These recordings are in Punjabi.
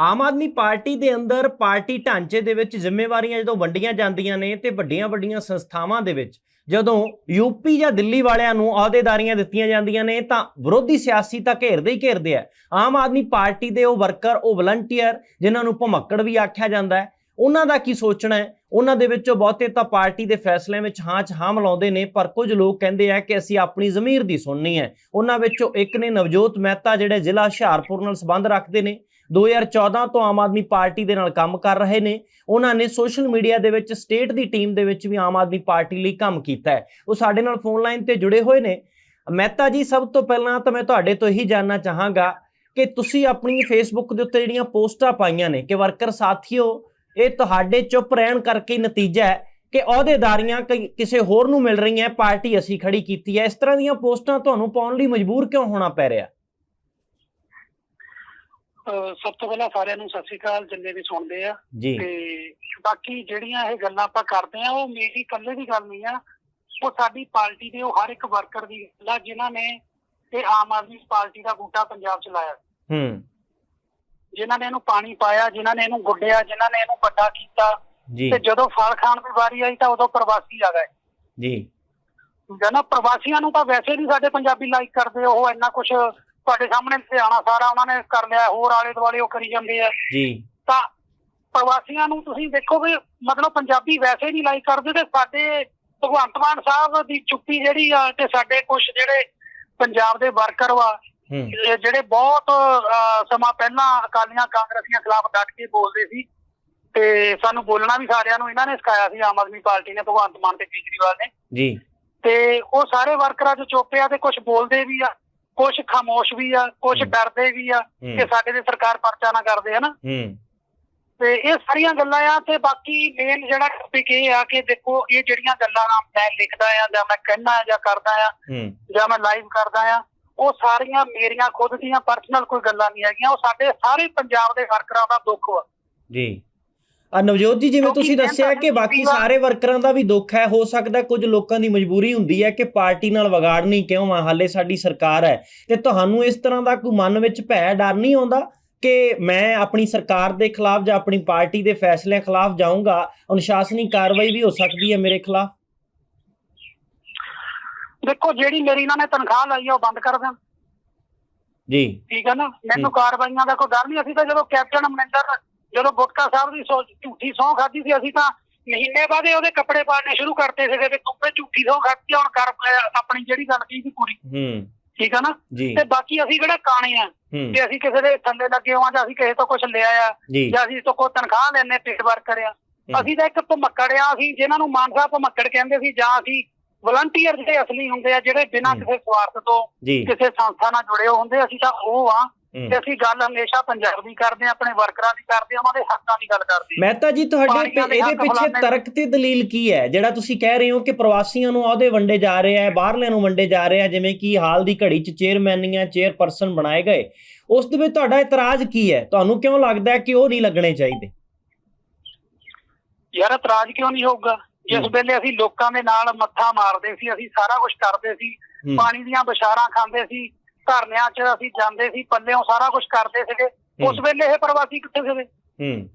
ਆਮ ਆਦਮੀ ਪਾਰਟੀ ਦੇ ਅੰਦਰ ਪਾਰਟੀ ਢਾਂਚੇ ਦੇ ਵਿੱਚ ਜ਼ਿੰਮੇਵਾਰੀਆਂ ਜਦੋਂ ਵੰਡੀਆਂ ਜਾਂਦੀਆਂ ਨੇ ਤੇ ਵੱਡੀਆਂ-ਵੱਡੀਆਂ ਸੰਸਥਾਵਾਂ ਦੇ ਵਿੱਚ ਜਦੋਂ ਯੂਪੀ ਜਾਂ ਦਿੱਲੀ ਵਾਲਿਆਂ ਨੂੰ ਅਹੁਦੇਦਾਰੀਆਂ ਦਿੱਤੀਆਂ ਜਾਂਦੀਆਂ ਨੇ ਤਾਂ ਵਿਰੋਧੀ ਸਿਆਸੀ ਤਾਂ ਘੇਰਦੇ ਹੀ ਘੇਰਦੇ ਆ। ਆਮ ਆਦਮੀ ਪਾਰਟੀ ਦੇ ਉਹ ਵਰਕਰ, ਉਹ ਵਲੰਟੀਅਰ ਜਿਨ੍ਹਾਂ ਨੂੰ ਭਮੱਕੜ ਵੀ ਆਖਿਆ ਜਾਂਦਾ ਹੈ। ਉਹਨਾਂ ਦਾ ਕੀ ਸੋਚਣਾ ਹੈ? ਉਹਨਾਂ ਦੇ ਵਿੱਚੋਂ ਬਹੁਤੇ ਤਾਂ ਪਾਰਟੀ ਦੇ ਫੈਸਲਿਆਂ ਵਿੱਚ ਹਾਂ ਚ ਹਾਂ ਮਿਲਾਉਂਦੇ ਨੇ, ਪਰ ਕੁਝ ਲੋਕ ਕਹਿੰਦੇ ਆ ਕਿ ਅਸੀਂ ਆਪਣੀ ਜ਼ਮੀਰ ਦੀ ਸੁਣਨੀ ਹੈ। ਉਹਨਾਂ ਵਿੱਚੋਂ ਇੱਕ ਨੇ ਨਵਜੋਤ ਮਹਿਤਾ ਜਿਹੜੇ ਜ਼ਿਲ੍ਹਾ ਹੁਸ਼ਿਆਰਪੁਰ ਨਾਲ ਸੰਬੰਧ ਰੱਖਦੇ ਨੇ। 2014 ਤੋਂ ਆਮ ਆਦਮੀ ਪਾਰਟੀ ਦੇ ਨਾਲ ਕੰਮ ਕਰ ਰਹੇ ਨੇ। ਉਹਨਾਂ ਨੇ ਸੋਸ਼ਲ ਮੀਡੀਆ ਦੇ ਵਿੱਚ ਸਟੇਟ ਦੀ ਟੀਮ ਦੇ ਵਿੱਚ ਵੀ ਆਮ ਆਦਮੀ ਪਾਰਟੀ ਲਈ ਕੰਮ ਕੀਤਾ ਹੈ। ਉਹ ਸਾਡੇ ਨਾਲ ਫੋਨ ਲਾਈਨ ਤੇ ਜੁੜੇ ਹੋਏ ਨੇ। ਮਹਿਤਾ ਜੀ, ਸਭ ਤੋਂ ਪਹਿਲਾਂ ਤਾਂ ਮੈਂ ਤੁਹਾਡੇ ਤੋਂ ਇਹੀ ਜਾਨਣਾ ਚਾਹਾਂਗਾ ਕਿ ਤੁਸੀਂ ਆਪਣੀ ਫੇਸਬੁੱਕ ਦੇ ਉੱਤੇ ਜਿਹੜੀਆਂ ਪੋਸਟਾਂ ਪਾਈਆਂ ਨੇ ਕਿ ਵਰਕਰ ਸਾਥੀਓ, ਇਹ ਤੁਹਾਡੇ ਚੁੱਪ ਰਹਿਣ ਕਰਕੇ ਨਤੀਜਾ ਹੈ ਕਿ ਅਹੁਦੇਦਾਰੀਆਂ ਕਈ- ਕਿਸੇ ਹੋਰ ਨੂੰ ਮਿਲ ਰਹੀਆਂ, ਪਾਰਟੀ ਅਸੀਂ ਖੜੀ ਕੀਤੀ ਹੈ। ਇਸ ਤਰ੍ਹਾਂ ਦੀਆਂ ਪੋਸਟਾਂ ਤੁਹਾਨੂੰ ਪਾਉਣ ਲਈ ਮਜਬੂਰ ਕਿਉਂ ਹੋਣਾ ਪੈ ਰਿਹਾ? ਸਭ ਤੋਂ ਪਹਿਲਾਂ ਸਾਰਿਆਂ ਨੂੰ ਸਤਿ ਸ਼੍ਰੀ ਅਕਾਲ ਜਿੰਨੇ ਵੀ ਸੁਣਦੇ ਆ। ਜੀ। ਤੇ ਬਾਕੀ ਜਿਹੜੀਆਂ ਇਹ ਗੱਲਾਂ ਆਪਾਂ ਕਰਦੇ ਆ ਉਹ ਮੇਰੀ ਇਕੱਲੇ ਦੀ ਗੱਲ ਨਹੀਂ ਆ। ਉਹ ਸਾਡੀ ਪਾਰਟੀ ਦੇ ਉਹ ਹਰ ਇੱਕ ਵਰਕਰ ਦੀ ਗੱਲ ਆ ਜਿਨ੍ਹਾਂ ਨੇ ਇਹ ਆਮ ਆਦਮੀ ਪਾਰਟੀ ਦਾ ਬੂਟਾ ਪੰਜਾਬ ਚ ਲਾਇਆ। ਹੂੰ। ਜਿਨ੍ਹਾਂ ਨੇ ਇਹਨੂੰ ਪਾਣੀ ਪਾਇਆ ਜਿਨ੍ਹਾਂ ਨੇ ਇਹਨੂੰ ਗੁੱਡਿਆ ਜਿਨ੍ਹਾਂ ਨੇ ਇਹਨੂੰ ਵੱਡਾ ਕੀਤਾ। ਤੇ ਜਦੋਂ ਫਲ ਖਾਣ ਦੀ ਵਾਰੀ ਆਈ ਤਾਂ ਉਦੋਂ ਪ੍ਰਵਾਸੀ ਆ ਗਏ। ਜੀ। ਠੀਕ ਹੈ ਨਾ ਪ੍ਰਵਾਸੀਆਂ ਨੂੰ ਤਾਂ ਵੈਸੇ ਨਹੀਂ ਸਾਡੇ ਪੰਜਾਬੀ ਲਾਈਕ ਕਰਦੇ ਉਹ ਇੰਨਾ ਕੁਝ ਤੁਹਾਡੇ ਸਾਹਮਣੇ ਸਿਆਣਾ ਸਾਰਾ ਉਹਨਾਂ ਨੇ ਕਰ ਲਿਆ ਹੋਰ ਆਲੇ ਦੁਆਲੇ ਉਹ ਕਰੀ ਜਾਂਦੇ ਆ। ਜੀ। ਤਾਂ ਪ੍ਰਵਾਸੀਆਂ ਨੂੰ ਤੁਸੀਂ ਦੇਖੋ ਵੀ ਮਤਲਬ ਪੰਜਾਬੀ ਵੈਸੇ ਨਹੀਂ ਲਾਈਕ ਕਰਦੇ ਤੇ ਸਾਡੇ ਭਗਵੰਤ ਮਾਨ ਸਾਹਿਬ ਦੀ ਚੁੱਪੀ ਜਿਹੜੀ ਆ ਤੇ ਸਾਡੇ ਕੁਝ ਜਿਹੜੇ ਪੰਜਾਬ ਦੇ ਵਰਕਰ ਵਾ ਜਿਹੜੇ ਬਹੁਤ ਸਮਾਂ ਪਹਿਲਾਂ ਅਕਾਲੀਆਂ ਕਾਂਗਰਸੀਆਂ ਖਿਲਾਫ ਡਟ ਕੇ ਬੋਲਦੇ ਸੀ ਤੇ ਸਾਨੂੰ ਬੋਲਣਾ ਵੀ ਸਾਰਿਆਂ ਨੂੰ ਇਹਨਾਂ ਨੇ ਸਿਖਾਇਆ ਸੀ ਆਮ ਆਦਮੀ ਪਾਰਟੀ ਨੇ ਭਗਵੰਤ ਮਾਨ ਤੇ ਕੇਜਰੀਵਾਲ ਨੇ। ਜੀ। ਤੇ ਉਹ ਸਾਰੇ ਵਰਕਰਾਂ ਚ ਚੁੱਪ ਆ ਤੇ ਕੁਝ ਬੋਲਦੇ ਵੀ ਆ। ਕੁਝ ਖਾਮੋਸ਼ ਵੀ ਆ ਕੁਝ ਹੂੰ। ਡਰਦੇ ਵੀ ਆ ਹੂੰ। ਕਿ ਸਾਡੇ ਤੇ ਸਰਕਾਰ ਪਰਚਾ ਨਾ ਕਰਦੇ ਹਨਾ? ਹੂੰ। ਤੇ ਇਹ ਸਾਰੀਆਂ ਗੱਲਾਂ ਆ ਤੇ ਬਾਕੀ ਮੇਨ ਜਿਹੜਾ ਟੌਪਿਕ ਇਹ ਆ ਕਿ ਦੇਖੋ ਇਹ ਜਿਹੜੀਆਂ ਗੱਲਾਂ ਮੈਂ ਲਿਖਦਾ ਆ ਜਾਂ ਮੈਂ ਕਹਿਣਾ ਆ ਜਾਂ ਕਰਦਾ ਆ ਹੂੰ। ਜਾਂ ਮੈਂ ਲਾਈਵ ਕਰਦਾ ਆ ਉਹ ਸਾਰੀਆਂ ਮੇਰੀਆਂ ਖੁਦ ਦੀਆਂ ਪਰਸਨਲ ਕੋਈ ਗੱਲਾਂ ਨਹੀਂ ਹੈਗੀਆਂ ਉਹ ਸਾਡੇ ਸਾਰੇ ਪੰਜਾਬ ਦੇ ਵਰਕਰਾਂ ਦਾ ਦੁੱਖ ਵਾ। ਜੀ। ਆ ਨਵਜੋਤ ਜੀ ਜਿਵੇਂ ਤੁਸੀਂ ਦੱਸਿਆ ਕਿ ਬਾਕੀ ਸਾਰੇ ਵਰਕਰਾਂ ਦਾ ਵੀ ਦੁੱਖ ਹੈ ਹੋ ਸਕਦਾ ਕੁਝ ਲੋਕਾਂ ਦੀ ਮਜਬੂਰੀ ਹੁੰਦੀ ਹੈ ਕਿ ਪਾਰਟੀ ਨਾਲ ਵਿਗਾੜਨੀ ਕਿਉਂ ਆ? ਹਾਲੇ ਸਾਡੀ ਸਰਕਾਰ ਹੈ ਤੇ ਤੁਹਾਨੂੰ ਇਸ ਤਰ੍ਹਾਂ ਦਾ ਕੋਈ ਮਨ ਵਿੱਚ ਭੈ ਡਰ ਨਹੀਂ ਆਉਂਦਾ ਕਿ ਮੈਂ ਆਪਣੀ ਸਰਕਾਰ ਦੇ ਖਿਲਾਫ ਜਾਂ ਆਪਣੀ ਪਾਰਟੀ ਦੇ ਫੈਸਲਿਆਂ ਖਿਲਾਫ ਜਾਊਂਗਾ? ਅਨੁਸ਼ਾਸਨੀ ਕਾਰਵਾਈ ਵੀ ਹੋ ਸਕਦੀ ਹੈ ਮੇਰੇ ਖਿਲਾਫ? ਦੇਖੋ ਜਿਹੜੀ ਮੇਰੀ ਇਹਨਾਂ ਨੇ ਤਨਖਾਹ ਲਾਈ ਆ ਉਹ ਬੰਦ ਕਰ ਦੇਣ ਜੀ। ਠੀਕ ਹੈ ਨਾ? ਮੈਨੂੰ ਕਾਰਵਾਈਆਂ ਦਾ ਕੋਈ ਡਰ ਨਹੀਂ। ਅਸੀਂ ਤਾਂ ਜਦੋਂ ਕੈਪਟਨ ਅਮਰਿੰਦਰ ਜਦੋਂ ਗੁਟਕਾ ਸਾਹਿਬ ਦੀ ਸੌ- ਝੂਠੀ ਸੌਂ ਖਾਧੀ ਸੀ ਅਸੀਂ ਤਾਂ ਮਹੀਨੇ ਬਾਅਦ ਉਹਦੇ ਕੱਪੜੇ ਪਾੜਨੇ ਸ਼ੁਰੂ ਕਰਤੇ ਸੀਗੇ ਵੀ ਤੂੰ ਤੇ ਝੂਠੀ ਸੌਂ ਆ, ਹੁਣ ਕਰ ਆਪਣੀ ਜਿਹੜੀ ਗੱਲ ਕੀ ਸੀ ਪੂਰੀ। ਹੂੰ। ਠੀਕ ਹੈ ਨਾ? ਤੇ ਬਾਕੀ ਅਸੀਂ ਕਿਹੜਾ ਕਾਣੇ ਆ? ਕਿ ਅਸੀਂ ਕਿਸੇ ਦੇ ਥੱਲੇ ਲੱਗੇ ਹੋਵਾਂ ਜਾਂ ਅਸੀਂ ਕਿਸੇ ਤੋਂ ਕੁਝ ਲਿਆ ਆ ਜੀ। ਅਸੀਂ ਤੋਂ ਕੋਈ ਤਨਖਾਹ ਲੈਣੇ ਪੇਟ ਵਰਕ ਕਰਿਆ। ਅਸੀਂ ਤਾਂ ਇੱਕ ਭਮੱਕੜ ਆ ਅਸੀਂ ਜਿਨ੍ਹਾਂ ਨੂੰ ਮਾਨ ਸਾਹਿਬ ਭਮੱਕੜ ਕਹਿੰਦੇ ਸੀ ਜਾਂ ਅਸੀਂ ਵਲੰਟੀਅਰ ਜਿਹੜੇ ਅਸਲੀ ਹੁੰਦੇ ਆ ਜਿਹੜੇ ਬਿਨਾਂ। ਕਿਸੇ ਸਵਾਰਥ ਤੋਂ ਕਿਸੇ ਸੰਸਥਾ ਨਾਲ ਜੁੜੇ ਹੁੰਦੇ ਅਸੀਂ ਤਾਂ ਉਹ ਆ। ਤੇ ਅਸੀਂ ਗੱਲ ਹਮੇਸ਼ਾ ਪੰਜਾਬ ਦੀ ਕਰਦੇ ਆ ਆਪਣੇ ਵਰਕਰਾਂ ਦੀ ਕਰਦੇ ਆ ਉਹਨਾਂ ਦੇ ਹੱਕਾਂ ਦੀ ਗੱਲ ਕਰਦੇ ਆ ਮਹਿਤਾ ਜੀ ਤੁਹਾਡੇ ਇਹਦੇ ਪਿੱਛੇ ਤਰਕ ਤੇ ਦਲੀਲ ਕੀ ਹੈ? ਜਿਹੜਾ ਤੁਸੀਂ ਕਹਿ ਰਹੇ ਹੋ ਕਿ ਪ੍ਰਵਾਸੀਆਂ ਨੂੰ ਅਹੁਦੇ ਵੰਡੇ ਜਾ ਰਹੇ ਆ ਬਾਹਰਲਿਆਂ ਨੂੰ ਵੰਡੇ ਜਾ ਰਹੇ ਆ ਜਿਵੇਂ ਕਿ ਹਾਲ ਦੀ ਘੜੀ 'ਚ ਚੇਅਰਮੈਨੀਆਂ ਚੇਅਰਪਰਸਨ ਬਣਾਏ ਗਏ। ਉਸ ਦੇ ਵਿੱਚ ਤੁਹਾਡਾ ਇਤਰਾਜ਼ ਕੀ ਹੈ? ਤੁਹਾਨੂੰ ਕਿਉਂ ਲੱਗਦਾ ਹੈ ਕਿ ਉਹ ਨਹੀਂ ਲੱਗਣੇ ਚਾਹੀਦੇ? ਯਾਰ ਇਤਰਾਜ਼ ਕਿਉਂ ਨਹੀਂ ਹੋਊਗਾ? ਜਿਸ। ਵੇਲੇ ਅਸੀਂ ਲੋਕਾਂ ਦੇ ਨਾਲ ਮੱਥਾ ਮਾਰਦੇ ਸੀ ਅਸੀਂ ਸਾਰਾ ਕੁਝ ਕਰਦੇ ਸੀ ਪਾਣੀ ਦੀਆਂ ਬਸ਼ਾਰਾਂ ਖਾਂਦੇ ਸੀ ਧਰਨਿਆਂ 'ਚ ਅਸੀਂ ਜਾਂਦੇ ਸੀ ਪੱਲਿਓਂ ਸਾਰਾ ਕੁਝ ਕਰਦੇ ਸੀਗੇ। ਉਸ। ਵੇਲੇ ਇਹ ਪ੍ਰਵਾਸੀ ਕਿੱਥੇ ਸੀਗੇ? ਹੂੰ।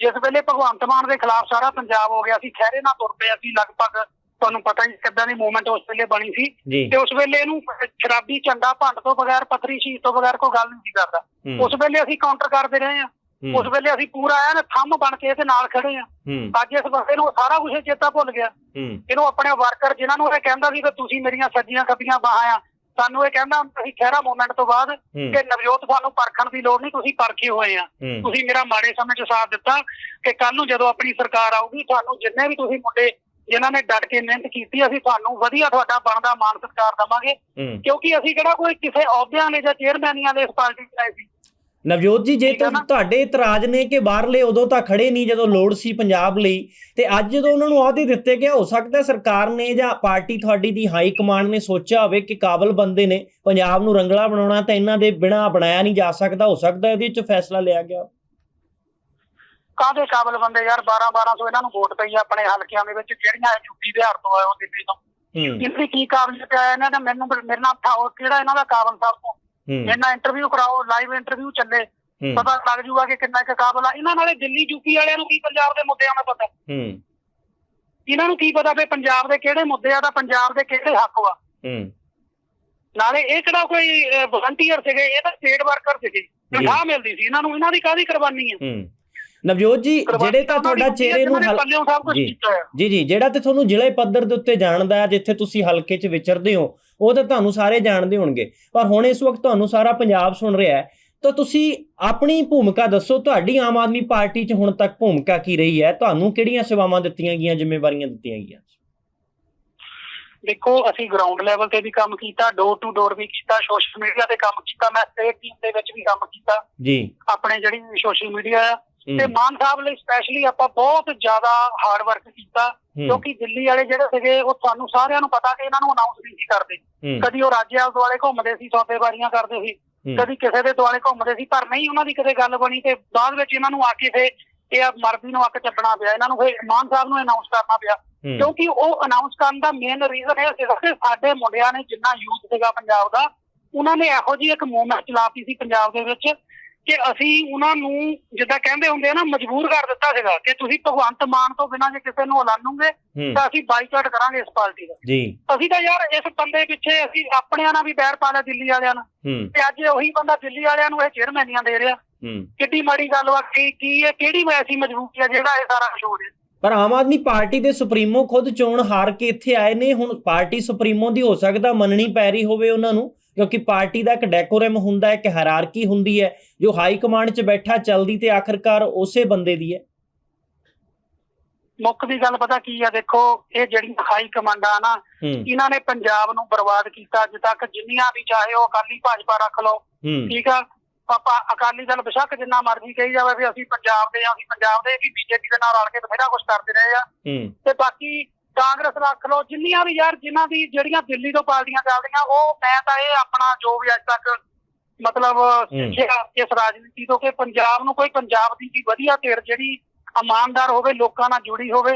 ਜਿਸ ਵੇਲੇ ਭਗਵੰਤ ਮਾਨ ਦੇ ਖਿਲਾਫ ਸਾਰਾ ਪੰਜਾਬ ਹੋ ਗਿਆ ਸੀ ਖਹਿਰੇ ਨਾਲ ਤੁਰ ਪਏ ਅਸੀਂ ਲਗਭਗ ਤੁਹਾਨੂੰ ਪਤਾ ਹੀ ਕਿੱਦਾਂ ਦੀ ਮੂਵਮੈਂਟ ਉਸ ਵੇਲੇ ਬਣੀ ਸੀ। ਤੇ ਉਸ ਵੇਲੇ ਇਹਨੂੰ ਸ਼ਰਾਬੀ ਝੰਡਾ ਭੰਡ ਤੋਂ ਬਗੈਰ ਪੱਥਰੀ ਸ਼ੀਟ ਤੋਂ ਬਗੈਰ ਕੋਈ ਗੱਲ ਨਹੀਂ ਸੀ ਕਰਦਾ। ਉਸ ਵੇਲੇ ਅਸੀਂ ਕਾਊਂਟਰ ਕਰਦੇ ਰਹੇ ਹਾਂ। ਹੂੰ, ਉਸ ਵੇਲੇ ਅਸੀਂ ਪੂਰਾ ਐਨ ਥੰਮ ਬਣ ਕੇ ਇਹਦੇ ਨਾਲ ਖੜੇ ਹਾਂ। ਹੂੰ। ਅੱਜ ਇਸ ਬੰਦੇ ਨੂੰ ਸਾਰਾ ਕੁਝ ਚੇਤਾ ਭੁੱਲ ਗਿਆ। ਇਹਨੂੰ ਆਪਣੇ ਵਰਕਰ ਜਿਨ੍ਹਾਂ ਨੂੰ ਇਹ ਕਹਿੰਦਾ ਸੀ ਕਿ ਤੁਸੀਂ ਮੇਰੀਆਂ ਸੱਜੀਆਂ ਖੱਬੀਆਂ ਬਾਹਾਂ ਆ ਸਾਨੂੰ ਇਹ ਕਹਿੰਦਾ ਹੁੰਦਾ ਸੀ ਖਹਿਰਾ ਮੂਵਮੈਂਟ ਤੋਂ ਬਾਅਦ ਕਿ ਨਵਜੋਤ ਤੁਹਾਨੂੰ ਪਰਖਣ ਦੀ ਲੋੜ ਨਹੀਂ ਤੁਸੀਂ ਪਰਖੇ ਹੋਏ ਆ। ਤੁਸੀਂ ਮੇਰਾ ਮਾੜੇ ਸਮੇਂ 'ਚ ਸਾਥ ਦਿੱਤਾ ਕਿ ਕੱਲ ਨੂੰ ਜਦੋਂ ਆਪਣੀ ਸਰਕਾਰ ਆਊਗੀ ਤੁਹਾਨੂੰ ਜਿੰਨੇ ਵੀ ਤੁਸੀਂ ਮੁੰਡੇ ਜਿਨ੍ਹਾਂ ਨੇ ਡਟ ਕੇ ਮਿਹਨਤ ਕੀਤੀ ਅਸੀਂ ਤੁਹਾਨੂੰ ਵਧੀਆ ਤੁਹਾਡਾ ਬਣਦਾ ਮਾਨ ਸਤਿਕਾਰ ਦਵਾਂਗੇ। ਕਿਉਂਕਿ ਅਸੀਂ ਕਿਹੜਾ ਕੋਈ ਕਿਸੇ ਅਹੁਦਿਆਂ ਨੇ ਜਾਂ ਚੇਅਰਮੈਨੀਆਂ ਦੇ ਇਸ ਪਾਰਟੀ 'ਚ ਆਏ ਸੀ। ਨਵਜੋਤ ਜੀ ਜੇ ਤੁ-? ਤੁਹਾਡੇ ਇਤਰਾਜ਼ ਨੇ ਕਿ ਬਾਹਰਲੇ ਉਦੋਂ ਤਾਂ ਖੜੇ ਨਹੀਂ ਜਦੋਂ ਲੋੜ ਸੀ ਪੰਜਾਬ ਲਈ ਤੇ ਅੱਜ ਜਦੋਂ ਉਹਨਾਂ ਨੂੰ ਅਹੁਦੇ ਦਿੱਤੇ ਗਏ ਹੋ ਸਕਦਾ ਸਰਕਾਰ ਨੇ ਜਾਂ ਪਾਰਟੀ ਤੁਹਾਡੀ ਦੀ ਹਾਈ ਕਮਾਂਡ ਨੇ ਸੋਚਿਆ ਹੋਵੇ ਕਿ ਕਾਬਲ ਬੰਦੇ ਨੇ ਪੰਜਾਬ ਨੂੰ ਰੰਗਲਾ ਬਣਾਉਣਾ ਤਾਂ ਇਹਨਾਂ ਦੇ ਬਿਨਾ ਬਣਾਇਆ ਨਹੀਂ ਜਾ ਸਕਦਾ ਹੋ ਸਕਦਾ ਇਹਦੇ ਵਿੱਚ ਫੈਸਲਾ ਲਿਆ ਗਿਆ। ਕਾਹਦੇ ਕਾਬਲ ਬੰਦੇ ਯਾਰ? 12 1200 ਇਹਨਾਂ ਨੂੰ ਵੋਟ ਪਈ ਆਪਣੇ ਹਲਕਿਆਂ ਦੇ ਵਿੱਚ ਜਿਹੜੀਆਂ ਯੂਪੀ ਬਿਹਾਰ ਤੋਂ ਆਏ ਹੋ ਦਿੱਲੀ ਤੋਂ। ਹੂੰ। ਇਹਨਾਂ ਦੀ ਕੀ ਕਾਬਲੀਅਤ ਹੈ ਇਹਨਾਂ ਨੇ ਮੈਨੂੰ ਮੇਰੇ ਨਾਲ ਕਿਹੜਾ ਇਹਨਾਂ ਦਾ ਕਾਬਲ ਸਭ ਤੋਂ? ਨਾਲ ਇੰਟਰਵਿਊ ਕਰਾਓ ਲਾਈਵ ਇੰਟਰਵਿਊ ਚੱਲੇ ਪਤਾ ਲੱਗ ਜੂਗਾ ਕਿ ਕਿੰਨਾ ਕੁ ਕਾਬਲ ਆ। ਇਹਨਾਂ ਨਾਲੇ ਦਿੱਲੀ ਯੂਪੀ ਵਾਲਿਆਂ ਨੂੰ ਕੀ ਪੰਜਾਬ ਦੇ ਮੁੱਦਿਆਂ ਦਾ ਪਤਾ? ਹੂੰ। ਇਹਨਾਂ ਨੂੰ ਕੀ ਪਤਾ ਵੀ ਪੰਜਾਬ ਦੇ ਕਿਹੜੇ ਮੁੱਦੇ ਆ ਤਾਂ ਪੰਜਾਬ ਦੇ ਕਿਹੜੇ ਹੱਕ ਵਾ ਹੂੰ। ਨਾਲੇ ਇਹ ਕਿਹੜਾ ਕੋਈ ਵਲੰਟੀਅਰ ਸੀਗੇ ਇਹ ਤਾਂ ਸਟੇਟ ਵਰਕਰ ਸੀਗੇ ਤਨਖਾਹ ਮਿਲਦੀ ਸੀ ਇਹਨਾਂ ਨੂੰ ਇਹਨਾਂ ਦੀ ਕਾਹਦੀ ਕੁਰਬਾਨੀ ਹੈ ਹੂੰ। ਨਵਜੋਤ ਜੀ ਜਿਹੜੇ ਤਾਂ ਤੁਹਾਡਾ ਚਿਹਰੇ ਨੂੰ ਜੀ। ਜੀ ਜੀ ਜਿਹੜਾ ਤੇ ਤੁਹਾਨੂੰ ਜ਼ਿਲ੍ਹੇ ਪੱਧਰ ਦੇ ਉੱਤੇ ਜਾਣਦਾ ਹੈ ਜਿੱਥੇ ਤੁਸੀਂ ਹਲਕੇ 'ਚ ਵਿਚਰਦੇ ਹੋ ਉਹ ਤਾਂ ਤੁਹਾਨੂੰ ਸਾਰੇ ਜਾਣਦੇ ਹੋਣਗੇ। ਪਰ ਹੁਣ ਇਸ ਵਕਤ ਤੁਹਾਨੂੰ ਸਾਰਾ ਪੰਜਾਬ ਸੁਣ ਰਿਹਾ ਹੈ। ਤਾਂ ਤੁਸੀਂ ਆਪਣੀ ਭੂਮਿਕਾ ਦੱਸੋ ਤੁਹਾਡੀ ਆਮ ਆਦਮੀ ਪਾਰਟੀ 'ਚ ਹੁਣ ਤੱਕ ਭੂਮਿਕਾ ਕੀ ਰਹੀ ਹੈ? ਤੁਹਾਨੂੰ ਕਿਹੜੀਆਂ ਸੇਵਾਵਾਂ ਦਿੱਤੀਆਂ ਗਈਆਂ ਜ਼ਿੰਮੇਵਾਰੀਆਂ ਦਿੱਤੀਆਂ ਗਈਆਂ? ਦੇਖੋ ਅਸੀਂ ਗਰਾਊਂਡ ਲੈਵਲ ਤੇ ਵੀ ਕੰਮ ਕੀਤਾ ਡੋਰ ਟੂ ਡੋਰ ਵੀ ਕੀਤਾ ਸੋਸ਼ਲ ਮੀਡੀਆ ਤੇ ਕੰਮ ਕੀਤਾ ਮੈਂ ਸਟੇਟ ਟੀਮ ਦੇ ਵਿੱਚ ਵੀ ਕੰਮ ਕੀਤਾ। ਜੀ। ਆਪਣੇ ਜਿਹੜੀ ਸੋਸ਼ਲ ਮੀਡੀਆ ਤੇ ਮਾਨ ਸਾਹਿਬ ਲਈ ਸਪੈਸ਼ਲੀ ਆਪਾਂ ਬਹੁਤ ਜ਼ਿਆਦਾ ਹਾਰਡ ਵਰਕ ਕੀਤਾ ਕਿਉਂਕਿ ਦਿੱਲੀ ਵਾਲੇ ਜਿਹੜੇ ਸੀਗੇ ਉਹ ਤੁਹਾਨੂੰ ਸਾਰਿਆਂ ਨੂੰ ਪਤਾ ਕਿ ਇਹਨਾਂ ਨੂੰ ਅਨਾਉਂਸ ਨਹੀਂ ਸੀ ਕਰਦੇ। ਕਦੀ ਉਹ ਰਾਜਿਆਂ ਦੁਆਲੇ ਘੁੰਮਦੇ ਸੀ ਸੌਦੇਬਾਜ਼ੀਆਂ ਕਰਦੇ ਸੀ ਕਦੀ ਕਿਸੇ ਦੇ ਦੁਆਲੇ ਘੁੰਮਦੇ ਸੀ ਪਰ ਨਹੀਂ ਉਹਨਾਂ ਦੀ ਕਦੇ ਗੱਲ ਬਣੀ ਤੇ ਬਾਅਦ ਵਿੱਚ ਇਹਨਾਂ ਨੂੰ ਆ ਕੇ ਫੇ ਇਹ ਆ ਮਰਦੀ ਨੂੰ ਅੱਕ ਚੱਪਣਾ ਪਿਆ ਇਹਨਾਂ ਨੂੰ ਫੇ ਮਾਨ ਸਾਹਿਬ ਨੂੰ ਅਨਾਉਂਸ ਕਰਨਾ ਪਿਆ। ਕਿਉਂਕਿ ਉਹ ਅਨਾਉਂਸ ਕਰਨ ਦਾ ਮੇਨ ਰੀਜ਼ਨ ਇਹ ਸੀਗਾ ਕਿ ਸਾਡੇ ਮੁੰਡਿਆਂ ਨੇ ਜਿੰਨਾ ਯੂਥ ਸੀਗਾ ਪੰਜਾਬ ਦਾ ਉਹਨਾਂ ਨੇ ਇਹੋ ਜਿਹੀ ਇੱਕ ਮੂਵਮੈਂਟ ਚਲਾਤੀ ਸੀ ਪੰਜਾਬ ਦੇ ਵਿੱਚ ਕਿ ਅਸੀਂ ਉਹਨਾਂ ਨੂੰ ਜਿੱਦਾਂ ਕਹਿੰਦੇ ਹੁੰਦੇ ਆ ਨਾ ਮਜਬੂਰ ਕਰ ਦਿੱਤਾ ਸੀਗਾ ਕਿ ਤੁਸੀਂ ਭਗਵੰਤ ਮਾਨ ਤੋਂ ਬਿਨਾਂ ਜੇ ਕਿਸੇ ਨੂੰ ਐਲਾਨੂਗੇ ਤਾਂ ਅਸੀਂ ਬਾਈਕਾਟ ਕਰਾਂਗੇ ਇਸ ਪਾਰਟੀ ਦਾ। ਜੀ। ਅਸੀਂ ਤਾਂ ਯਾਰ ਇਸ ਬੰਦੇ ਪਿੱਛੇ ਅਸੀਂ ਆਪਣਿਆਂ ਨਾਲ ਵੀ ਬੈਰ ਪਾ ਲਿਆ ਦਿੱਲੀ ਵਾਲਿਆਂ ਨਾਲ। ਤੇ ਅੱਜ ਉਹੀ ਬੰਦਾ ਦਿੱਲੀ ਵਾਲਿਆਂ ਨੂੰ ਇਹ ਚੇਅਰਮੈਨੀਆਂ ਦੇ ਰਿਹਾ। ਕਿੱਡੀ ਮਾੜੀ ਗੱਲ ਵਾ ਕੀ ਕੀ ਇਹ ਕਿਹੜੀ ਐਸੀ ਮਜਬੂਰੀ ਆ ਜਿਹੜਾ ਇਹ ਸਾਰਾ ਕੁਝ ਹੋ ਰਿਹਾ। ਪਰ ਆਮ ਆਦਮੀ ਪਾਰਟੀ ਦੇ ਸੁਪਰੀਮੋ ਖੁਦ ਚੋਣ ਹਾਰ ਕੇ ਇੱਥੇ ਆਏ ਨੇ ਹੁਣ ਪਾਰਟੀ ਸੁਪਰੀਮੋ ਦੀ ਹੋ ਸਕਦਾ ਮੰਨਣੀ ਪੈ ਰਹੀ ਹੋਵੇ ਉਹਨਾਂ ਨੂੰ। ਕਿਉਂਕਿ ਪਾਰਟੀ ਦਾ ਇੱਕ ਡੈਕੋਰਮ ਹੁੰਦਾ ਹੈ ਇੱਕ ਹਾਇਰਾਰਕੀ ਹੁੰਦੀ ਹੈ ਜੋ ਹਾਈ ਕਮਾਂਡ 'ਚ ਬੈਠਾ ਚੱਲਦੀ ਤੇ ਆਖਰਕਾਰ ਉਸੇ ਬੰਦੇ ਦੀ ਹੈ। ਮੁੱਖ ਦੀ ਗੱਲ ਪਤਾ ਕੀ ਆ ਦੇਖੋ ਇਹ ਜਿਹੜੀਆਂ ਹਾਈ ਕਮਾਂਡਾਂ ਨਾ ਇਹਨਾਂ ਨੇ ਪੰਜਾਬ ਨੂੰ ਬਰਬਾਦ ਕੀਤਾ ਅੱਜ ਤੱਕ ਜਿੰਨੀਆਂ ਵੀ ਚਾਹੇ ਉਹ ਅਕਾਲੀ ਭਾਜਪਾ ਰੱਖ ਲਓ ਠੀਕ ਆ? ਆਪਾਂ ਅਕਾਲੀ ਦਲ ਬੇਸ਼ੱਕ ਜਿੰਨਾ ਮਰਜ਼ੀ ਕਹੀ ਜਾਵੇ ਵੀ ਅਸੀਂ ਪੰਜਾਬ ਦੇ ਆ ਅਸੀਂ ਪੰਜਾਬ ਦੇ ਵੀ ਬੀਜੇਪੀ ਦੇ ਨਾਲ ਰਲ ਕੇ ਬਥੇਰਾ ਕੁਝ ਕਰਦੇ ਰਹੇ ਆ। ਤੇ ਬਾਕੀ ਕਾਂਗਰਸ ਰੱਖ ਲਓ ਜਿੰਨੀਆਂ ਵੀ ਯਾਰ ਜਿਨ੍ਹਾਂ ਦੀ ਜਿਹੜੀਆਂ ਦਿੱਲੀ ਤੋਂ ਪਾਰਟੀਆਂ ਚੱਲਦੀਆਂ ਉਹ ਮੈਂ ਤਾਂ ਇਹ ਆਪਣਾ ਜੋ ਵੀ ਅੱਜ ਤੱਕ ਮਤਲਬ ਸਿੱਖਿਆ ਇਸ ਰਾਜਨੀਤੀ ਤੋਂ ਕਿ ਪੰਜਾਬ ਨੂੰ ਕੋਈ ਪੰਜਾਬ ਦੀ ਵੀ ਵਧੀਆ ਧਿਰ ਜਿਹੜੀ ਇਮਾਨਦਾਰ ਹੋਵੇ ਲੋਕਾਂ ਨਾਲ ਜੁੜੀ ਹੋਵੇ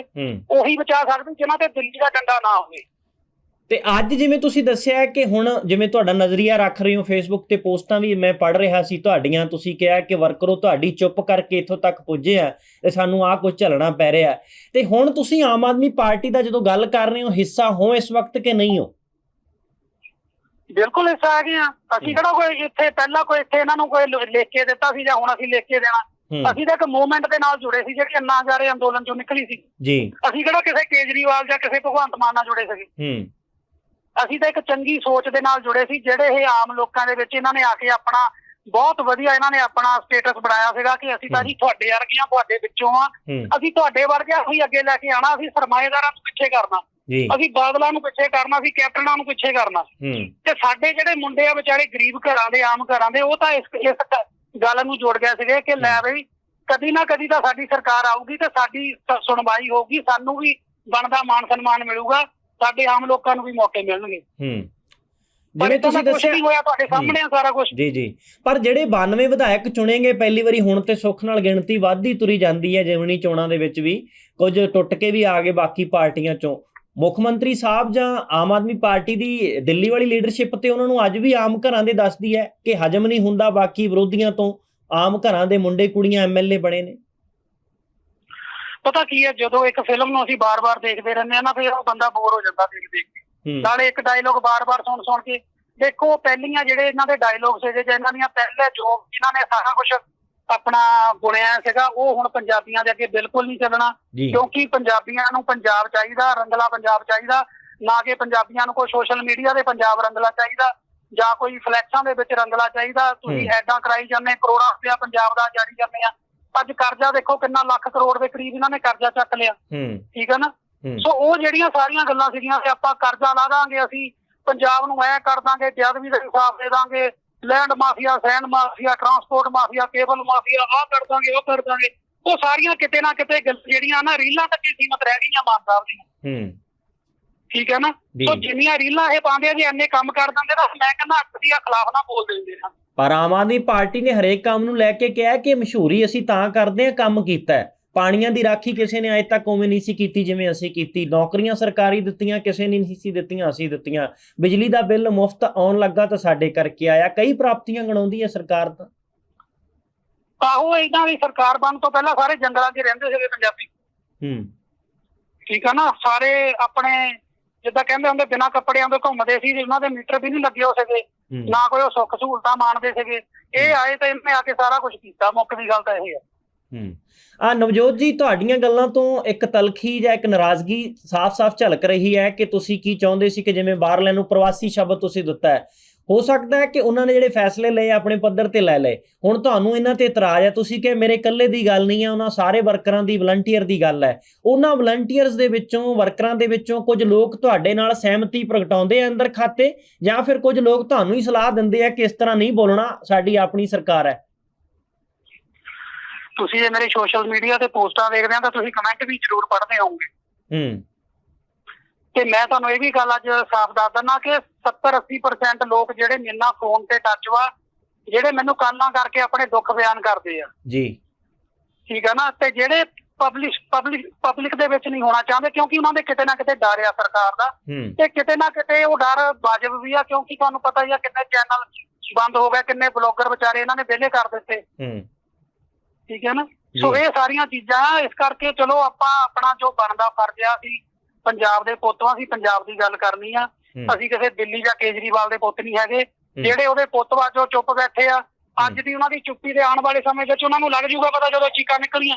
ਉਹੀ ਬਚਾ ਸਕਦੀ ਜਿਨ੍ਹਾਂ ਤੇ ਦਿੱਲੀ ਦਾ ਡੰਡਾ ਨਾ ਹੋਵੇ। ਤੇ ਅੱਜ ਜਿਵੇਂ ਤੁਸੀਂ ਦੱਸਿਆ ਕਿ ਹੁਣ ਜਿਵੇਂ ਤੁਹਾਡਾ ਨਜ਼ਰੀਆ ਰੱਖ ਰਹੇ ਹੋ ਫੇਸਬੁੱਕ ਤੇ ਪੋਸਟਾਂ ਵੀ ਮੈਂ ਪੜ੍ਹ ਰਿਹਾ ਸੀ ਤੁਹਾਡੀਆਂ ਤੁਸੀਂ ਕਿਹਾ ਕਿ ਵਰਕਰੋ ਤੁਹਾਡੀ ਚੁੱਪ ਕਰਕੇ ਇੱਥੋਂ ਤੱਕ ਪੁੱਜੇ ਆ ਤੇ ਸਾਨੂੰ ਆਹ ਕੁਝ ਝੱਲਣਾ ਪੈ ਰਿਹਾ। ਤੇ ਹੁਣ ਤੁਸੀਂ ਆਮ ਆਦਮੀ ਪਾਰਟੀ ਦਾ ਜਦੋਂ ਗੱਲ ਕਰ ਰਹੇ ਹੋ ਹਿੱਸਾ ਹੋ ਇਸ ਵਕਤ ਕਿ ਨਹੀਂ ਹੋ? ਬਿਲਕੁਲ ਇਸ ਆ ਗਏ ਆ। ਅਸੀਂ ਕਿਹੜਾ ਕੋਈ ਇੱਥੇ ਪਹਿਲਾਂ ਕੋਈ ਇੱਥੇ ਇਹਨਾਂ ਨੂੰ ਕੋਈ ਲਿਖ ਕੇ ਦਿੱਤਾ ਸੀ ਜਾਂ ਹੁਣ ਅਸੀਂ ਲਿਖ ਕੇ ਦੇਣਾ। ਅਸੀਂ ਤਾਂ ਇੱਕ ਮੂਵਮੈਂਟ ਦੇ ਨਾਲ ਜੁੜੇ ਸੀ ਜਿਹੜੀ ਅੰਨਾ ਅੰਦੋਲਨ ਚੋਂ ਨਿਕਲੀ ਸੀ। ਜੀ। ਅਸੀਂ ਕਿਹੜਾ ਕਿਸੇ ਕੇਜਰੀਵਾਲ ਜਾਂ ਕਿਸੇ ਭਗਵੰਤ ਮਾਨ ਨਾਲ ਜੁੜੇ ਸੀਗੇ। ਹੂੰ। ਅਸੀਂ ਤਾਂ ਇੱਕ ਚੰਗੀ ਸੋਚ ਦੇ ਨਾਲ ਜੁੜੇ ਸੀ ਜਿਹੜੇ ਇਹ ਆਮ ਲੋਕਾਂ ਦੇ ਵਿੱਚ ਇਹਨਾਂ ਨੇ ਆ ਕੇ ਆਪਣਾ ਬਹੁਤ ਵਧੀਆ ਇਹਨਾਂ ਨੇ ਆਪਣਾ ਸਟੇਟਸ ਬਣਾਇਆ ਸੀਗਾ ਕਿ ਅਸੀਂ ਤਾਂ ਜੀ ਤੁਹਾਡੇ ਵਰਗੀਆਂ ਤੁਹਾਡੇ ਵਿੱਚੋਂ ਆ। ਅਸੀਂ ਤੁਹਾਡੇ ਵਰਗੇ ਅਸੀਂ ਅੱਗੇ ਲੈ ਕੇ ਆਣਾ ਅਸੀਂ ਸਰਮਾਏਦਾਰਾਂ ਨੂੰ ਪਿੱਛੇ ਕਰਨਾ। ਅਸੀਂ ਬਾਦਲਾਂ ਨੂੰ ਪਿੱਛੇ ਕਰਨਾ ਸੀ ਕੈਪਟਨਾਂ ਨੂੰ ਪਿੱਛੇ ਕਰਨਾ। ਤੇ ਸਾਡੇ ਜਿਹੜੇ ਮੁੰਡੇ ਆ ਵਿਚਾਰੇ ਗਰੀਬ ਘਰਾਂ ਦੇ ਆਮ ਘਰਾਂ ਦੇ ਉਹ ਤਾਂ ਇਸ ਇਸ ਗੱਲ ਨੂੰ ਜੋੜ ਗਏ ਸੀਗੇ ਕਿ ਲੈ ਬਈ ਕਦੀ ਨਾ ਕਦੀ ਤਾਂ ਸਾਡੀ ਸਰਕਾਰ ਆਊਗੀ ਤੇ ਸਾਡੀ ਸੁਣਵਾਈ ਹੋਊਗੀ ਸਾਨੂੰ ਵੀ ਬਣਦਾ ਮਾਨ ਸਨਮਾਨ ਮਿਲੂਗਾ। ਸਾਡੇ ਆਮ ਲੋਕਾਂ ਨੂੰ ਵੀ ਮੌਕੇ ਮਿਲਣਗੇ। ਹੂੰ। ਜਿਵੇਂ ਤੁਸੀਂ ਦੱਸਿਆ ਹੋਇਆ ਤੁਹਾਡੇ ਸਾਹਮਣੇ ਆ ਸਾਰਾ ਕੁਝ ਜੀ ਜੀ। ਪਰ ਜਿਹੜੇ 92 ਵਿਧਾਇਕ ਚੁਣੇ ਗਏ ਪਹਿਲੀ ਵਾਰੀ ਹੁਣ ਤੇ ਸੁੱਖ ਨਾਲ ਗਿਣਤੀ ਵੱਧਦੀ ਤੁਰੀ ਜਾਂਦੀ ਹੈ ਜਿਵਣੀ ਚੋਣਾਂ ਦੇ ਵਿੱਚ ਵੀ। ਕੁਝ ਟੁੱਟ ਕੇ ਵੀ ਆ ਗਏ ਬਾਕੀ ਪਾਰਟੀਆਂ ਚੋਂ। ਮੁੱਖ ਮੰਤਰੀ ਸਾਹਿਬ ਜਾਂ ਆਮ ਆਦਮੀ ਪਾਰਟੀ ਦੀ ਦਿੱਲੀ ਵਾਲੀ ਲੀਡਰਸ਼ਿਪ ਤੇ ਉਹਨਾਂ ਨੂੰ ਅੱਜ ਵੀ ਆਮ ਘਰਾਂ ਦੇ ਦੱਸਦੀ ਹੈ ਕਿ ਹਜਮ ਨਹੀਂ ਹੁੰਦਾ ਬਾਕੀ ਵਿਰੋਧੀਆਂ ਤੋਂ। ਆਮ ਘਰਾਂ ਦੇ ਮੁੰਡੇ ਕੁੜੀਆਂ ਐਮਐਲਏ ਬਣੇ ਨੇ। ਪਤਾ ਕੀ ਹੈ ਜਦੋਂ ਇੱਕ ਫਿਲਮ ਨੂੰ ਅਸੀਂ ਬਾਰ-ਬਾਰ ਦੇਖਦੇ ਰਹਿੰਦੇ ਆ ਨਾ ਫਿਰ ਉਹ ਬੰਦਾ ਬੋਰ ਹੋ ਜਾਂਦਾ ਦੇਖ ਦੇਖ ਕੇ ਨਾਲੇ ਇੱਕ ਡਾਇਲੋਗ ਬਾਰ-ਬਾਰ ਸੁਣ ਸੁਣ ਕੇ ਦੇਖੋ ਪਹਿਲੀਆਂ ਜਿਹੜੇ ਇਹਨਾਂ ਦੇ ਡਾਇਲੋਗ ਸੀਗੇ ਜਾਂ ਇਹਨਾਂ ਦੀਆਂ ਪਹਿਲੇ ਜੋ ਇਹਨਾਂ ਨੇ ਸਾਰਾ ਕੁਝ ਆਪਣਾ ਬੁਣਿਆ ਸੀਗਾ ਉਹ ਹੁਣ ਪੰਜਾਬੀਆਂ ਦੇ ਅੱਗੇ ਬਿਲਕੁਲ ਨਹੀਂ ਚੱਲਣਾ। ਕਿਉਂਕਿ ਪੰਜਾਬੀਆਂ ਨੂੰ ਪੰਜਾਬ ਚਾਹੀਦਾ ਰੰਗਲਾ ਪੰਜਾਬ ਚਾਹੀਦਾ ਨਾ ਕਿ ਪੰਜਾਬੀਆਂ ਨੂੰ ਕੋਈ ਸੋਸ਼ਲ ਮੀਡੀਆ ਦੇ ਪੰਜਾਬ ਰੰਗਲਾ ਚਾਹੀਦਾ ਜਾਂ ਕੋਈ ਫਲੈਕਸਾਂ ਦੇ ਵਿੱਚ ਰੰਗਲਾ ਚਾਹੀਦਾ। ਤੁਸੀਂ। ਐਡਾਂ ਕਰਾਈ ਜਾਂਦੇ ਕਰੋੜਾਂ ਰੁਪਇਆ ਪੰਜਾਬ ਦਾ ਜਾਰੀ ਜਾਂਦੇ ਆ। ਅੱਜ ਕਰਜ਼ਾ ਦੇਖੋ ਕਿੰਨਾ ਲੱਖ ਕਰੋੜ ਦੇ ਕਰੀਬ ਇਹਨਾਂ ਨੇ ਕਰਜ਼ਾ ਚੱਕ ਲਿਆ। ਠੀਕ ਹੈ ਨਾ? ਸੋ ਉਹ ਜਿਹੜੀਆਂ ਸਾਰੀਆਂ ਗੱਲਾਂ ਸੀਗੀਆਂ ਕਿ ਆਪਾਂ ਕਰਜ਼ਾ ਲਾ ਦਾਂਗੇ ਅਸੀਂ ਪੰਜਾਬ ਨੂੰ ਐ ਕਰ ਦਾਂਗੇ ਜਦ ਵੀ ਦਾ ਹਿਸਾਬ ਦੇ ਦਾਂਗੇ land mafia sand mafia transport mafia cable mafia ਆਹ ਕਰ ਦਾਂਗੇ ਉਹ ਕਰ ਦਾਂਗੇ। ਉਹ ਸਾਰੀਆਂ ਕਿਤੇ ਨਾ ਕਿਤੇ ਗੱਲ ਜਿਹੜੀਆਂ ਨਾ ਰੀਲਾਂ ਤੱਕ ਹੀ ਸੀਮਤ ਰਹਿ ਗਈਆਂ ਮਾਨ ਸਾਹਿਬ ਦੀਆਂ। ਹੂੰ। ਠੀਕ ਹੈ ਨਾ? ਸੋ ਜਿੰਨੀਆਂ ਰੀਲਾਂ ਇਹ ਪਾਉਂਦੇ ਆ ਜੇ ਇੰਨੇ ਕੰਮ ਕਰ ਦਿੰਦੇ ਤਾਂ ਮੈਂ ਕਹਿੰਦਾ ਅਸੀਂ ਆ ਖਿਲਾਫ ਨਾ ਬੋਲ ਦਿੰਦੇ ਹਾਂ ਪਰ ਆਮ ਆਦਮੀ ਪਾਰਟੀ ਨੇ ਹਰੇਕ ਕੰਮ ਨੂੰ ਲੈ ਕੇ ਕਿਹਾ ਕਿ ਮਸ਼ਹੂਰੀ ਅਸੀਂ ਤਾਂ ਕਰਦੇ ਹਾਂ ਕੰਮ ਕੀਤਾ ਹੈ। ਪਾਣੀਆਂ ਦੀ ਰਾਖੀ ਕਿਸੇ ਨੇ ਅਜੇ ਤੱਕ ਉਵੇਂ ਨਹੀਂ ਸੀ ਕੀਤੀ ਜਿਵੇਂ ਅਸੀਂ ਕੀਤੀ। ਨੌਕਰੀਆਂ ਸਰਕਾਰੀ ਦਿੱਤੀਆਂ ਕਿਸੇ ਨੇ ਨਹੀਂ ਸੀ ਦਿੱਤੀਆਂ ਅਸੀਂ ਦਿੱਤੀਆਂ। ਬਿਜਲੀ ਦਾ ਬਿੱਲ ਮੁਫਤ ਆਉਣ ਲੱਗਾ ਤਾਂ ਸਾਡੇ ਕਰਕੇ ਆਇਆ। ਕਈ ਪ੍ਰਾਪਤੀਆਂ ਗਣਾਉਂਦੀ ਹੈ ਸਰਕਾਰ ਤਾਂ। ਆਹੋ ਇਹਨਾਂ ਦੀ ਸਰਕਾਰ ਬਣਨ ਤੋਂ ਪਹਿਲਾਂ ਸਾਰੇ ਜੰਗਲਾਂ 'ਚ ਰਹਿੰਦੇ ਸੀਗੇ ਪੰਜਾਬੀ। ਹੂੰ। ਠੀਕ ਆ ਨਾ? ਸਾਰੇ ਆਪਣੇ ਜਿੱਦਾਂ ਕਹਿੰਦੇ ਹੁੰਦੇ ਬਿਨਾਂ ਕੱਪੜਿਆਂ ਦੇ ਘੁੰਮਦੇ ਸੀ ਉਹਨਾਂ ਦੇ ਮੀਟਰ ਵੀ ਨਹੀਂ ਲੱਗੇ ਹੋ। ਸਕੇ ਨਾ ਕੋਈ ਉਹ ਸੁੱਖ ਸਹੂਲਤਾਂ ਮਾਣਦੇ ਸੀਗੇ। ਇਹ ਆਏ ਤਾਂ ਇਹਨੇ ਆ ਕੇ ਸਾਰਾ ਕੁਝ ਕੀਤਾ। ਮੁੱਖ ਦੀ ਗੱਲ ਤਾਂ ਇਹ ਹੈ। ਹੂੰ। ਆ ਨਵਜੋਤ ਜੀ ਤੁਹਾਡੀਆਂ ਗੱਲਾਂ ਤੋਂ ਇੱਕ ਤਲਖੀ ਜਾਂ ਇੱਕ ਨਾਰਾਜ਼ਗੀ ਸਾਫ਼-ਸਾਫ਼ ਝਲਕ ਰਹੀ ਹੈ ਕਿ ਤੁਸੀਂ ਕੀ ਚਾਹੁੰਦੇ ਸੀ ਕਿ ਜਿਵੇਂ ਬਾਹਰਲਿਆਂ ਨੂੰ ਪ੍ਰਵਾਸੀ ਸ਼ਬਦ ਤੁਸੀਂ ਦਿੱਤਾ ਹੈ। ਹੋ ਸਕਦਾ ਹੈ ਕਿ ਉਹਨਾਂ ਨੇ ਜਿਹੜੇ ਫੈਸਲੇ ਲਏ ਆਪਣੇ ਪੱਧਰ ਤੇ ਲੈ ਲਏ। ਹੁਣ ਤੁਹਾਨੂੰ ਇਹਨਾਂ ਤੇ ਇਤਰਾਜ਼ ਹੈ ਤੁਸੀਂ ਕਿ ਮੇਰੇ ਇਕੱਲੇ ਦੀ ਗੱਲ ਨਹੀਂ ਹੈ ਉਹਨਾਂ ਸਾਰੇ ਵਰਕਰਾਂ ਦੀ ਵਲੰਟੀਅਰ ਦੀ ਗੱਲ ਹੈ। ਉਹਨਾਂ ਵਲੰਟੀਅਰਸ ਦੇ ਵਿੱਚੋਂ ਵਰਕਰਾਂ ਦੇ ਵਿੱਚੋਂ ਕੁਝ ਲੋਕ ਤੁਹਾਡੇ ਨਾਲ ਸਹਿਮਤੀ ਪ੍ਰਗਟਾਉਂਦੇ ਆ ਅੰਦਰ ਖਾਤੇ ਜਾਂ ਫਿਰ ਕੁਝ ਲੋਕ ਤੁਹਾਨੂੰ ਹੀ ਸਲਾਹ ਦਿੰਦੇ ਆ ਕਿ ਇਸ ਤਰ੍ਹਾਂ ਨਹੀਂ ਬੋਲਣਾ ਸਾਡੀ ਆਪਣੀ ਸਰਕਾਰ ਹੈ। ਤੁਸੀਂ ਜੇ ਮੇਰੇ ਸੋਸ਼ਲ ਮੀਡੀਆ ਤੇ ਪੋਸਟਾਂ ਦੇਖਦੇ ਆ ਤਾਂ ਤੁਸੀਂ ਕਮੈਂਟ ਵੀ ਜ਼ਰੂਰ ਪੜ੍ਹਦੇ ਹੋਵੋਗੇ। ਹੂੰ। ਤੇ ਮੈਂ ਤੁਹਾਨੂੰ ਇਹ ਵੀ ਗੱਲ ਅੱਜ ਸਾਫ਼ ਦੱਸ ਦਿੰਦਾ ਕਿ 70-80% ਲੋਕ ਜਿਹੜੇ ਮੇਰੇ ਨਾਲ ਫੋਨ ਤੇ ਟੱਚ ਵਾ ਜਿਹੜੇ ਮੈਨੂੰ ਕਾਲਾਂ ਕਰਕੇ ਆਪਣੇ ਦੁੱਖ ਬਿਆਨ ਕਰਦੇ ਆ। ਜੀ। ਠੀਕ ਹੈ ਨਾ? ਤੇ ਜਿਹੜੇ ਪਬਲਿਕ ਪਬਲਿਕ ਪਬਲਿਕ ਦੇ ਵਿੱਚ ਨਹੀਂ ਹੋਣਾ ਚਾਹੁੰਦੇ ਕਿਉਂਕਿ ਉਹਨਾਂ ਦੇ ਕਿਤੇ ਨਾ ਕਿਤੇ ਡਰ ਆ ਸਰਕਾਰ ਦਾ। ਤੇ ਕਿਤੇ ਨਾ ਕਿਤੇ ਉਹ ਡਰ ਵਾਜਬ ਵੀ ਆ ਕਿਉਂਕਿ ਤੁਹਾਨੂੰ ਪਤਾ ਹੀ ਆ ਕਿੰਨੇ ਚੈਨਲ ਬੰਦ ਹੋ ਗਏ ਕਿੰਨੇ ਬਲੌਗਰ ਵਿਚਾਰੇ ਇਹਨਾਂ ਨੇ ਵਿਹਲੇ ਕਰ ਦਿੱਤੇ। ਠੀਕ ਹੈ ਨਾ? ਸੋ। ਇਹ ਸਾਰੀਆਂ ਚੀਜ਼ਾਂ ਇਸ ਕਰਕੇ ਚਲੋ ਆਪਾਂ ਆਪਣਾ ਜੋ ਬਣਦਾ ਫਰਜ਼ ਆ ਸੀ ਪੰਜਾਬ ਦੇ ਪੁੱਤਾਂ ਸੀ ਪੰਜਾਬ ਦੀ ਗੱਲ ਕਰਨੀ ਆ। ਅਸੀਂ ਕਿਸੇ ਦਿੱਲੀ ਜਾਂ ਕੇਜਰੀਵਾਲ ਦੇ ਪੁੱਤ ਨਹੀਂ ਹੈਗੇ। ਜਿਹੜੇ ਉਹਦੇ ਪੁੱਤ ਵਾ ਜੋ ਚੁੱਪ ਬੈਠੇ ਆ ਅੱਜ ਦੀ ਉਹਨਾਂ ਦੀ ਚੁੱਪੀ ਦੇ ਆਉਣ ਵਾਲੇ ਸਮੇਂ ਵਿੱਚ ਉਹਨਾਂ ਨੂੰ ਲੱਗ ਜੂਗਾ ਪਤਾ ਜਦੋਂ ਚੀਕਾਂ ਨਿਕਲੀਆਂ।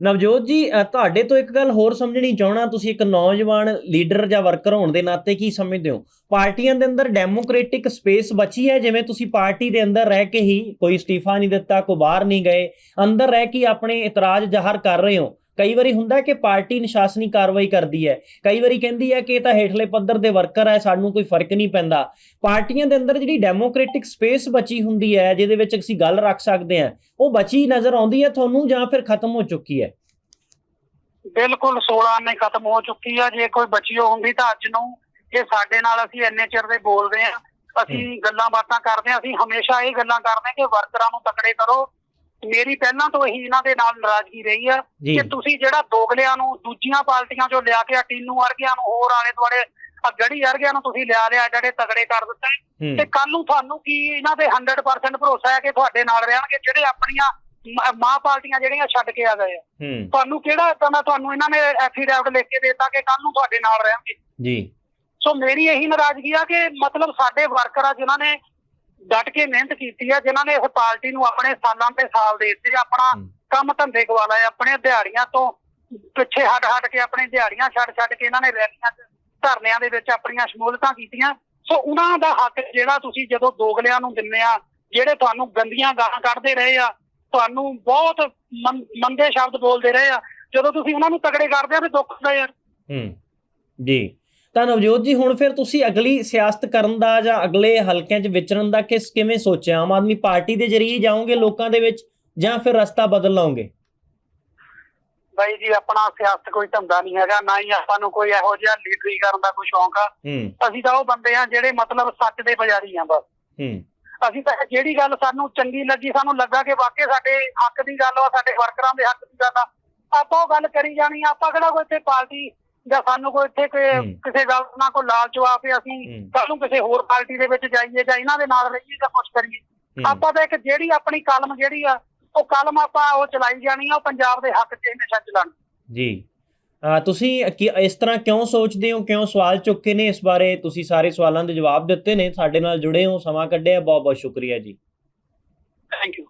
ਨਵਜੋਤ ਜੀ ਤੁਹਾਡੇ ਤੋਂ ਇੱਕ ਗੱਲ ਹੋਰ ਸਮਝਣੀ ਚਾਹਣਾ ਤੁਸੀਂ ਇੱਕ ਨੌਜਵਾਨ ਲੀਡਰ ਜਾਂ ਵਰਕਰ ਹੋਣ ਦੇ ਨਾਤੇ ਕੀ ਸਮਝਦੇ ਹੋ? ਪਾਰਟੀਆਂ ਦੇ ਅੰਦਰ ਡੈਮੋਕ੍ਰੈਟਿਕ ਸਪੇਸ ਬਚੀ ਹੈ ਜਿਵੇਂ ਤੁਸੀਂ ਪਾਰਟੀ ਦੇ ਅੰਦਰ ਰਹਿ ਕੇ ਹੀ ਕੋਈ ਅਸਤੀਫਾ ਨਹੀਂ ਦਿੱਤਾ ਕੋਈ ਬਾਹਰ ਨਹੀਂ ਗਏ ਅੰਦਰ ਰਹਿ ਕੇ ਆਪਣੇ ਇਤਰਾਜ਼ ਜ਼ਾਹਰ ਕਰ ਰਹੇ ਹੋ। ਕਈ ਵਾਰੀ ਹੁੰਦਾ ਹੈ ਕਿ ਪਾਰਟੀ ਨਿਸ਼ਾਸਨੀ ਕਾਰਵਾਈ ਕਰਦੀ ਹੈ। ਕਈ ਵਾਰੀ ਕਹਿੰਦੀ ਹੈ ਕਿ ਇਹ ਤਾਂ ਹੇਠਲੇ ਪੱਧਰ ਦੇ ਵਰਕਰ ਹੈ ਸਾਨੂੰ ਕੋਈ ਫ਼ਰਕ ਨਹੀਂ ਪੈਂਦਾ। ਪਾਰਟੀਆਂ ਦੇ ਅੰਦਰ ਜਿਹੜੀ ਡੈਮੋਕ੍ਰੈਟਿਕ ਸਪੇਸ ਬਚੀ ਹੁੰਦੀ ਹੈ ਜਿਹਦੇ ਵਿੱਚ ਅਸੀਂ ਗੱਲ ਰੱਖ ਸਕਦੇ ਹਾਂ ਉਹ ਬਚੀ ਨਜ਼ਰ ਆਉਂਦੀ ਹੈ ਤੁਹਾਨੂੰ ਜਾਂ ਫਿਰ ਖਤਮ ਹੋ ਚੁੱਕੀ ਹੈ? ਬਿਲਕੁਲ 16 ਨੇ ਖਤਮ ਹੋ ਚੁੱਕੀ ਆ। ਜੇ ਕੋਈ ਬਚੀ ਹੁੰਦੀ ਤਾਂ ਅੱਜ ਨੂੰ ਇਹ ਸਾਡੇ ਨਾਲ ਅਸੀਂ ਇੰਨੇ ਚਿਰ ਦੇ ਬੋਲਦੇ ਆ ਅਸੀਂ ਗੱਲਾਂ ਬਾਤਾਂ ਕਰਦੇ ਆ ਅਸੀਂ ਹਮੇਸ਼ਾ ਇਹ ਗੱਲਾਂ ਕਰਦੇ ਕਿ ਵਰਕਰਾਂ ਨੂੰ ਤਕੜੇ ਕਰੋ ਮੇਰੀ ਪਹਿਲਾਂ ਤੋਂ ਇਹੀ ਇਹਨਾਂ ਦੇ ਨਾਲ ਨਾਰਾਜ਼ਗੀ ਰਹੀ ਆ ਕਿ ਤੁਸੀਂ ਜਿਹੜਾ ਦੋਗਲਿਆਂ ਨੂੰ ਦੂਜੀਆਂ ਪਾਰਟੀਆਂ ਚੋਂ ਲਿਆ ਕੇ ਆ ਟੀਨੂ ਵਰਗਿਆਂ ਨੂੰ ਹੋਰ ਆਲੇ ਦੁਆਲੇ ਆ ਗੜੀ ਵਰਗਿਆਂ ਨੂੰ ਤੁਸੀਂ ਲਿਆ ਲਿਆ ਜਿਹੜੇ ਤਗੜੇ ਕਰ ਦਿੱਤੇ। ਹੂੰ। ਤੇ ਕੱਲ ਨੂੰ ਤੁਹਾਨੂੰ ਕੀ ਇਹਨਾਂ ਦੇ 100% ਭਰੋਸਾ ਹੈ ਕਿ ਤੁਹਾਡੇ ਨਾਲ ਰਹਿਣਗੇ ਜਿਹੜੇ ਆਪਣੀਆਂ ਮ- ਮਾਂ ਪਾਰਟੀਆਂ ਜਿਹੜੀਆਂ ਛੱਡ ਕੇ ਆ ਗਏ ਆ। ਹੂੰ। ਤੁਹਾਨੂੰ ਕਿਹੜਾ ਇਦਾਂ ਦਾ ਤੁਹਾਨੂੰ ਇਹਨਾਂ ਨੇ ਐਫੀਡੈਵਿਟ ਲਿਖ ਕੇ ਦਿੱਤਾ ਕਿ ਕੱਲ ਨੂੰ ਤੁਹਾਡੇ ਨਾਲ ਰਹਿਣਗੇ। ਜੀ। ਸੋ ਮੇਰੀ ਇਹੀ ਨਾਰਾਜ਼ਗੀ ਆ ਕਿ ਮਤਲਬ ਸਾਡੇ ਵਰਕਰ ਆ ਜਿਨ੍ਹਾਂ ਨੇ ਡਟ ਕੇ ਮਿਹਨਤ ਕੀਤੀ ਆ ਜਿਨ੍ਹਾਂ ਨੇ ਇਸ ਪਾਰਟੀ ਨੂੰ ਆਪਣੇ ਸਾਲਾਂ ਤੇ ਸਾਲ ਦੇ ਦਿੱਤੇ ਆਪਣਾ। ਕੰਮ ਧੰਦੇ ਗਵਾ ਲਏ ਆਪਣੇ ਦਿਹਾੜੀਆਂ ਤੋਂ ਪਿੱਛੇ ਹਟ ਹਟ ਕੇ ਆਪਣੇ ਦਿਹਾੜੀਆਂ ਛੱਡ ਛੱਡ ਕੇ ਇਹਨਾਂ ਨੇ ਰੈਲੀਆਂ ਧਰਨਿਆਂ ਦੇ ਵਿੱਚ ਆਪਣੀਆਂ ਸ਼ਮੂਲਤਾਂ ਕੀਤੀਆਂ। ਸੋ ਉਹਨਾਂ ਦਾ ਹੱਕ ਜਿਹੜਾ ਤੁਸੀਂ ਜਦੋਂ ਦੋਗਲਿਆਂ ਨੂੰ ਦਿੰਦੇ ਆ ਜਿਹੜੇ ਤੁਹਾਨੂੰ ਗੰਦੀਆਂ ਗਾਲਾਂ ਕੱਢਦੇ ਰਹੇ ਆ ਤੁਹਾਨੂੰ ਬਹੁਤ ਮੰਦੇ ਸ਼ਬਦ ਬੋਲਦੇ ਰਹੇ ਆ ਜਦੋਂ ਤੁਸੀਂ ਉਹਨਾਂ ਨੂੰ ਤਗੜੇ ਕਰਦੇ ਆ ਤੇ ਦੁੱਖ ਹੁੰਦਾ ਯਾਰ। ਹੂੰ। ਜੀ। ਤਾਂ ਨਵਜੋਤ ਜੀ ਹੁਣ ਫਿਰ ਤੁਸੀਂ ਅਗਲੀ ਸਿਆਸਤ ਕਰਨ ਦਾ ਜਾਂ ਅਗਲੇ ਹਲਕਿਆਂ 'ਚ ਵਿਚਰਨ ਦਾ ਕਿਸ ਕਿਵੇਂ ਸੋਚਿਆ? ਆਮ ਆਦਮੀ ਪਾਰਟੀ ਦੇ ਜ਼ਰੀਏ ਜਾਓਗੇ ਲੋਕਾਂ ਦੇ ਵਿੱਚ ਜਾਂ ਫਿਰ ਰਸਤਾ ਬਦਲ ਲਾਓਗੇ? ਬਾਈ ਜੀ ਆਪਣਾ ਸਿਆਸਤ ਕੋਈ ਧੰਦਾ ਨਹੀਂ ਹੈਗਾ ਨਾ ਹੀ ਆਪਾਂ ਨੂੰ ਕੋਈ ਇਹੋ ਜਿਹਾ ਲੀਡਰੀ ਕਰਨ ਦਾ ਕੋਈ ਸ਼ੌਂਕ ਆ। ਅਸੀਂ ਤਾਂ ਉਹ ਬੰਦੇ ਆ ਜਿਹੜੇ ਮਤਲਬ ਸੱਚ ਦੇ ਪੁਜਾਰੀ ਆ ਬਸ। ਅਸੀਂ ਤਾਂ ਜਿਹੜੀ ਗੱਲ ਸਾਨੂੰ ਚੰਗੀ ਲੱਗੀ ਸਾਨੂੰ ਲੱਗਾ ਕਿ ਵਾਕਈ ਸਾਡੇ ਹੱਕ ਦੀ ਗੱਲ ਆ ਸਾਡੇ ਵਰਕਰਾਂ ਦੇ ਹੱਕ ਦੀ ਗੱਲ ਆ। ਆਪਾਂ ਉਹ ਗੱਲ ਕਰੀ ਜਾਣੀ ਆ ਆਪਾਂ ਕਿਹੜਾ ਕੋਈ ਇੱਥੇ ਪਾਰਟੀ ਜਾਂ ਸਾਨੂੰ ਕੋਈ ਇੱਥੇ ਕੋਈ। ਕਿਸੇ ਗੱਲ ਨਾਲ ਕੋਈ ਲਾਲਚ ਆ ਵੀ ਅਸੀਂ ਹੂੰ। ਕੱਲ ਨੂੰ ਕਿਸੇ ਹੋਰ ਪਾਰਟੀ ਦੇ ਵਿੱਚ ਜਾਈਏ ਜਾਂ ਇਹਨਾਂ ਦੇ ਨਾਲ ਰਹੀਏ ਜਾਂ ਕੁਝ ਕਰੀਏ। ਆਪਾਂ ਤਾਂ ਇੱਕ ਜਿਹੜੀ ਆਪਣੀ ਕਲਮ ਜਿਹੜੀ ਆ ਉਹ ਕਲਮ ਆਪਾਂ ਉਹ ਚਲਾਈ ਜਾਣੀ ਆ ਉਹ ਪੰਜਾਬ ਦੇ ਹੱਕ 'ਚ ਹਮੇਸ਼ਾ ਚਲਾਣੀ ਜੀ ਤੁਸੀਂ ਕੀ- ਇਸ ਤਰ੍ਹਾਂ ਕਿਉਂ ਸੋਚਦੇ ਹੋ ਕਿਉਂ ਸਵਾਲ ਚੁੱਕੇ ਨੇ ਇਸ ਬਾਰੇ ਤੁਸੀਂ ਸਾਰੇ ਸਵਾਲਾਂ ਦੇ ਜਵਾਬ ਦਿੱਤੇ ਨੇ ਸਾਡੇ ਨਾਲ ਜੁੜੇ ਹੋ ਸਮਾਂ ਕੱਢਿਆ ਬਹੁਤ ਬਹੁਤ ਸ਼ੁਕਰੀਆ ਜੀ ਥੈਂਕ ਯੂ